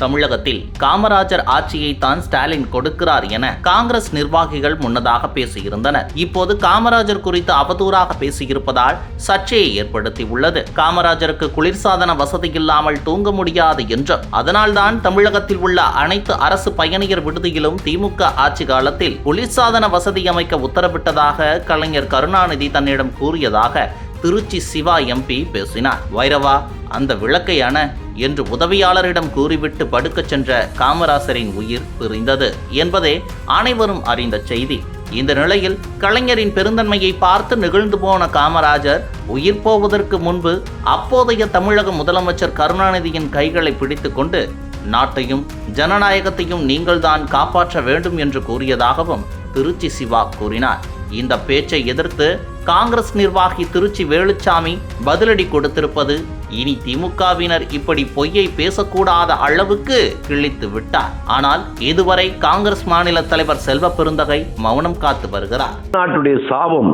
தமிழகத்தில் காமராஜர் ஆட்சியை தான் ஸ்டாலின் கொடுக்கிறார் என காங்கிரஸ் நிர்வாகிகள் முன்னதாக பேசியிருந்தனர். இப்போது காமராஜர் குறித்து அவதூறாக பேசியிருப்பதால் சர்ச்சையை ஏற்படுத்தியுள்ளது. காமராஜருக்கு குளிர்சாதன வசதி இல்லாமல் தூங்க முடியாது என்றும் அதனால்தான் தமிழகத்தில் உள்ள அனைத்து அரசு பயணியர் விடுதியிலும் திமுக ஆட்சி காலத்தில் குளிர்சாதன வசதி அமைக்க உத்தரவிட்டதாக கலைஞர் கருணாநிதி தன்னிடம் கூறியதாக திருச்சி சிவா எம்பி பேசினார். வைரவா அந்த விளக்கையான என்று உதவியாளரிடம் கூறிவிட்டு படுக்கச் சென்ற காமராசரின் உயிர் பிரிந்தது என்பதே அனைவரும் அறிந்த செய்தி. இந்த நிலையில் கலைஞரின் பெருந்தன்மையை பார்த்து நிகழ்ந்து போன காமராஜர் உயிர் போவதற்கு முன்பு அப்போதைய தமிழக முதலமைச்சர் கருணாநிதியின் கைகளை பிடித்துக்கொண்டு நாட்டையும் ஜனநாயகத்தையும் நீங்கள்தான் காப்பாற்ற வேண்டும் என்று கூறியதாகவும் திருச்சி சிவா கூறினார். இந்த பேச்சை எதிர்த்து காங்கிரஸ் நிர்வாகி திருச்சி வேலுச்சாமி பதிலடி கொடுத்திருப்பது இனி திமுகவினர் இப்படி பொய்யை பேசக்கூடாத அளவுக்கு கிழித்து விட்டார். ஆனால் இதுவரை காங்கிரஸ் மாநில தலைவர் செல்வ பெருந்தகை மௌனம் காத்து வருகிறார். தமிழ்நாட்டுடைய சாபம்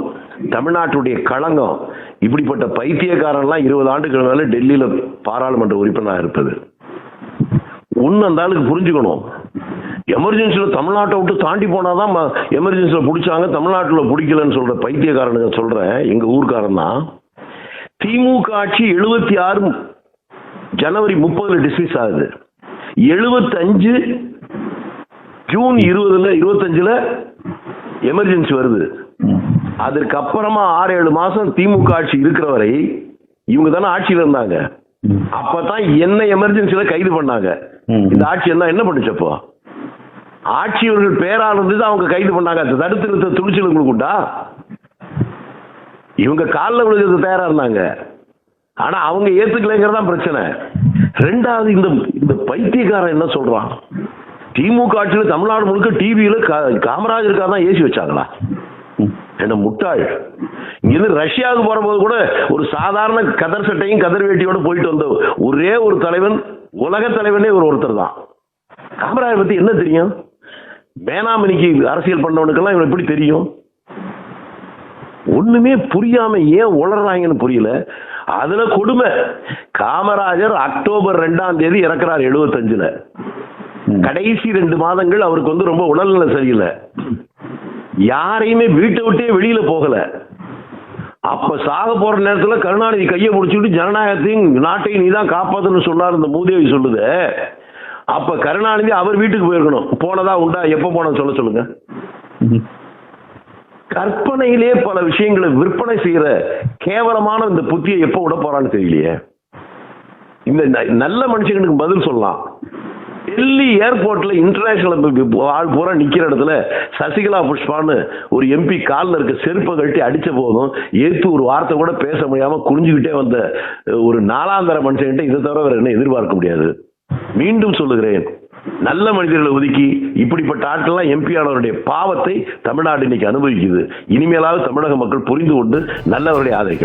தமிழ்நாட்டுடைய களங்கம் இப்படிப்பட்ட பைத்தியக்காரன்லாம் இருபது ஆண்டுகள் மேல டெல்லியில பாராளுமன்ற உறுப்பினராக இருப்பது. ஒன்று அந்த ஆளுக்கு புரிஞ்சுக்கணும். எமர்ஜென்சியில் தமிழ்நாட்டை விட்டு தாண்டி போனாதான் எமர்ஜென்சியில் பிடிச்சாங்க தமிழ்நாட்டில் பிடிக்கலன்னு சொல்ற பைத்தியக்காரனுங்க சொல்றேன் எங்க ஊர்க்காரன் தான் திமுக ஆட்சி எழுபத்தி ஆறு ஜனவரி முப்பதுல டிஸ்மிஸ் ஆகுது. எழுபத்தஞ்சு ஜூன் இருபதுல இருபத்தஞ்சுல எமர்ஜென்சி வருது. அதற்கு அப்புறமா ஆறு ஏழு மாசம் திமுக ஆட்சி இருக்கிற வரை இவங்க தானே ஆட்சியில் இருந்தாங்க. அப்பதான் என்ன எமர்ஜென்சியில கைது பண்ணாங்க. இந்த ஆட்சி என்ன என்ன பண்ணுச்சப்போ ஆட்சியவர்கள் ஆட்சி அவங்க கைது பண்ணாங்க. தடுத்து நிறுத்த துணிச்சல் உங்களுக்கு உண்டா? இவங்க காலில் விழுகிறது தயாரா இருந்தாங்க. ஆனா அவங்க ஏத்துக்கலைங்கிறதான் பிரச்சனை. ரெண்டாவது இந்த இந்த பைத்தியக்காரன் என்ன சொல்றான்? திமுக ஆட்சியில் தமிழ்நாடு முழுக்க டிவியில காமராஜருக்காக தான் ஏசி வச்சாங்களா? என்ன முட்டாள். இங்கிருந்து ரஷ்யாவுக்கு போறபோது கூட ஒரு சாதாரண கதர் சட்டையும் கதர் வேட்டியோட போயிட்டு வந்த ஒரே ஒரு தலைவன் உலக தலைவனே ஒரு ஒருத்தர் தான். காமராஜர் பத்தி என்ன தெரியும்? பேனாமணிக்கு அரசியல் பண்ணவனுக்கெல்லாம் இவன் எப்படி தெரியும்? ஒண்ணுமே புரியாம ஏன் உளறாங்கன்னு புரியல. அதுல கொடுமை. காமராஜர் அக்டோபர் ரெண்டாம் தேதி இறக்குறாரு எழுபத்தஞ்சுல கடைசி ரெண்டு மாதங்கள் அவருக்கு வந்து ரொம்ப உடல்நல சரியில்லை. யாரையுமே வீட்டை விட்டே வெளியில போகல. அப்ப சாக போற நேரத்துல கருணாநிதி கையை பிடிச்சிட்டு ஜனநாயகத்தையும் நாட்டையும் நீதான் காப்பாத்துன்னு சொன்னார் இந்த மூதேவி சொல்லுது. அப்ப கருணாநிதி அவர் வீட்டுக்கு போயிருக்கணும். போனதா உண்டா? எப்ப போன சொல்ல சொல்லுங்க. கற்பனையிலே பல விஷயங்களை விற்பனை செய்யற கேவலமான இந்த புத்தியை எப்ப விட போறான்னு தெரியலையே. இந்த ந- நல்ல மனுஷங்களுக்கு பதில் சொல்லலாம். டெல்லி ஏர்போர்ட்ல இன்டர்நேஷனல் ஆள் பூரா நிக்கிற இடத்துல சசிகலா புஷ்பான்னு ஒரு எம்பி காலில் இருக்க செருப்பை கழட்டி அடிச்ச போதும் ஏத்து ஒரு வார்த்தை கூட பேச முடியாம குனிஞ்சுக்கிட்டே வந்த ஒரு நாலாந்தர மனுஷன்கிட்ட இதை தவிர வேற என்ன எதிர்பார்க்க முடியாது. மீண்டும் சொல்லுகிறேன். நல்ல மனிதர்களை ஒதுக்கி இப்படிப்பட்ட ஆட்கள்லாம் எம்பி ஆனவருடைய பாவத்தை தமிழ்நாடு இன்னைக்கு அனுபவிக்குது. இனிமேலாவது தமிழக மக்கள் புரிந்து கொண்டு நல்லவர்களை ஆதரிக்கணும்.